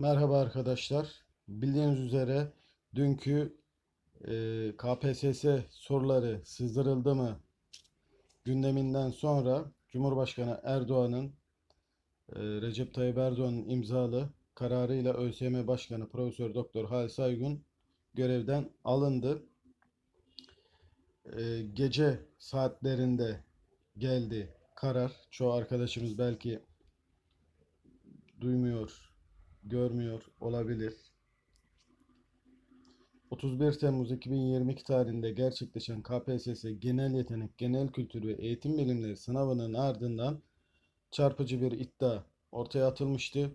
Merhaba arkadaşlar. Bildiğiniz üzere dünkü e, KPSS soruları sızdırıldı mı gündeminden sonra Cumhurbaşkanı Erdoğan'ın e, Recep Tayyip Erdoğan'ın imzalı kararıyla ÖSYM Başkanı Profesör Doktor Halis Aygun görevden alındı. E, gece saatlerinde geldi karar. Çoğu arkadaşımız belki duymuyor, görmüyor olabilir. 31 Temmuz 2022 tarihinde gerçekleşen KPSS Genel Yetenek, Genel Kültür ve Eğitim Bilimleri sınavının ardından çarpıcı bir iddia ortaya atılmıştı.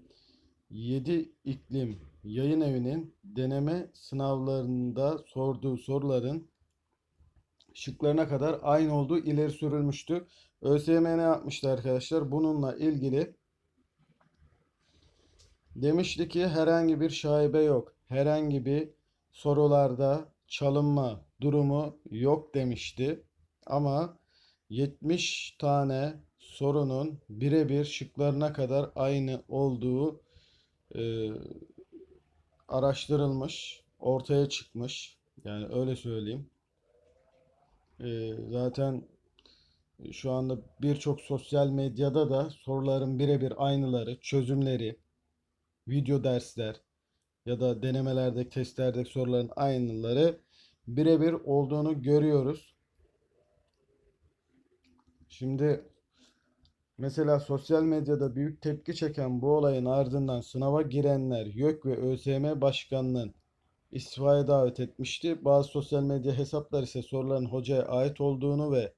7 iklim yayın evinin deneme sınavlarında sorduğu soruların şıklarına kadar aynı olduğu ileri sürülmüştü. ÖSYM ne yapmıştı arkadaşlar? Bununla ilgili Demişti ki herhangi bir şaibe yok. Herhangi bir sorularda çalınma durumu yok demişti. Ama 70 tane sorunun birebir şıklarına kadar aynı olduğu e, araştırılmış, ortaya çıkmış. Yani öyle söyleyeyim. E, zaten şu anda birçok sosyal medyada da soruların birebir aynıları, çözümleri, video dersler ya da denemelerdeki testlerdeki soruların aynıları birebir olduğunu görüyoruz. Şimdi mesela sosyal medyada büyük tepki çeken bu olayın ardından sınava girenler YÖK ve ÖSYM Başkanı'nın istifaya davet etmişti. Bazı sosyal medya hesaplar ise soruların hocaya ait olduğunu ve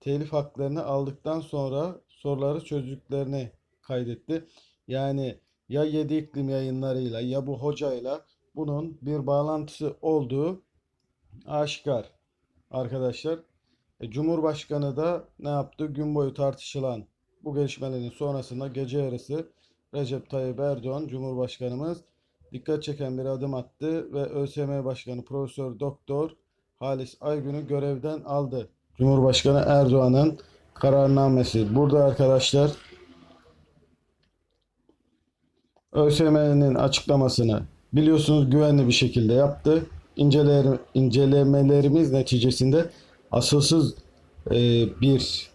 telif haklarını aldıktan sonra soruları çözdüklerini kaydetti. Yani ya 7 iklim yayınlarıyla ya bu hocayla bunun bir bağlantısı olduğu aşikar arkadaşlar. E, Cumhurbaşkanı da ne yaptı? Gün boyu tartışılan bu gelişmelerin sonrasında gece yarısı Recep Tayyip Erdoğan Cumhurbaşkanımız dikkat çeken bir adım attı ve ÖSYM Başkanı Profesör Doktor Halis Aygün'ü görevden aldı. Cumhurbaşkanı Erdoğan'ın kararnamesi. Burada arkadaşlar ÖSYM'nin açıklamasını biliyorsunuz güvenli bir şekilde yaptı. İnceler, incelemelerimiz neticesinde asılsız e, bir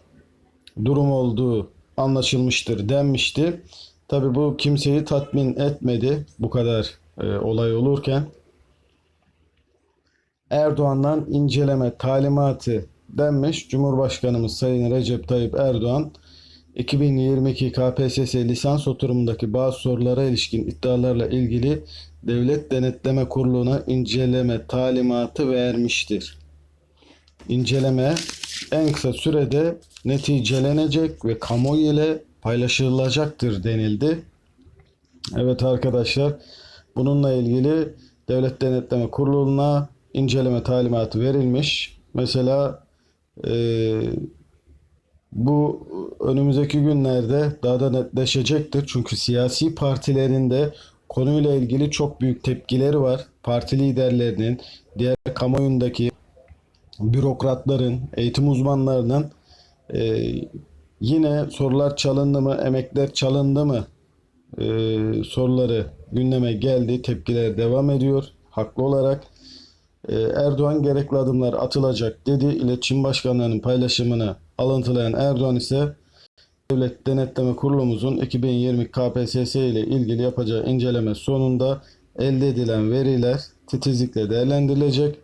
durum olduğu anlaşılmıştır denmişti. Tabi bu kimseyi tatmin etmedi bu kadar e, olay olurken. Erdoğan'dan inceleme talimatı denmiş. Cumhurbaşkanımız Sayın Recep Tayyip Erdoğan 2022 KPSS lisans oturumundaki bazı sorulara ilişkin iddialarla ilgili Devlet Denetleme Kurulu'na inceleme talimatı vermiştir. İnceleme en kısa sürede neticelenecek ve kamuoyu ile paylaşılacaktır denildi. Evet arkadaşlar bununla ilgili Devlet Denetleme Kurulu'na inceleme talimatı verilmiş. Mesela eee bu önümüzdeki günlerde daha da netleşecektir. Çünkü siyasi partilerin de konuyla ilgili çok büyük tepkileri var. Parti liderlerinin, diğer kamuoyundaki bürokratların, eğitim uzmanlarının e, yine sorular çalındı mı, emekler çalındı mı e, soruları gündeme geldi. Tepkiler devam ediyor. Haklı olarak e, Erdoğan gerekli adımlar atılacak dedi. İletişim Başkanlığı'nın paylaşımını alıntılayan Erdoğan ise Devlet Denetleme Kurulumuzun 2020 KPSS ile ilgili yapacağı inceleme sonunda elde edilen veriler titizlikle değerlendirilecek.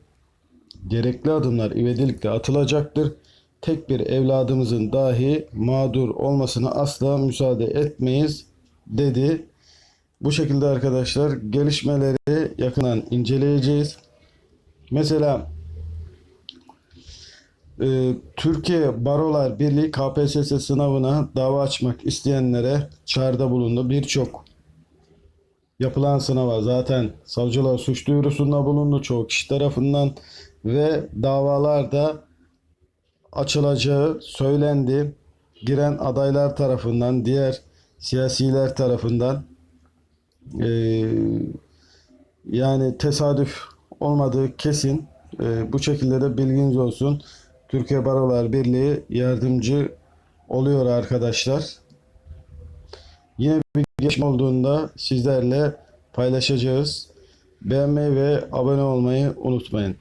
Gerekli adımlar ivedilikle atılacaktır. Tek bir evladımızın dahi mağdur olmasına asla müsaade etmeyiz dedi. Bu şekilde arkadaşlar gelişmeleri yakından inceleyeceğiz. Mesela e, Türkiye Barolar Birliği KPSS sınavına dava açmak isteyenlere çağrıda bulundu. Birçok yapılan sınava zaten savcılar suç duyurusunda bulundu çoğu kişi tarafından ve davalarda açılacağı söylendi. Giren adaylar tarafından, diğer siyasiler tarafından e, yani tesadüf olmadığı kesin. E, bu şekilde de bilginiz olsun. Türkiye Barolar Birliği yardımcı oluyor arkadaşlar. Yine bir gelişme olduğunda sizlerle paylaşacağız. Beğenmeyi ve abone olmayı unutmayın.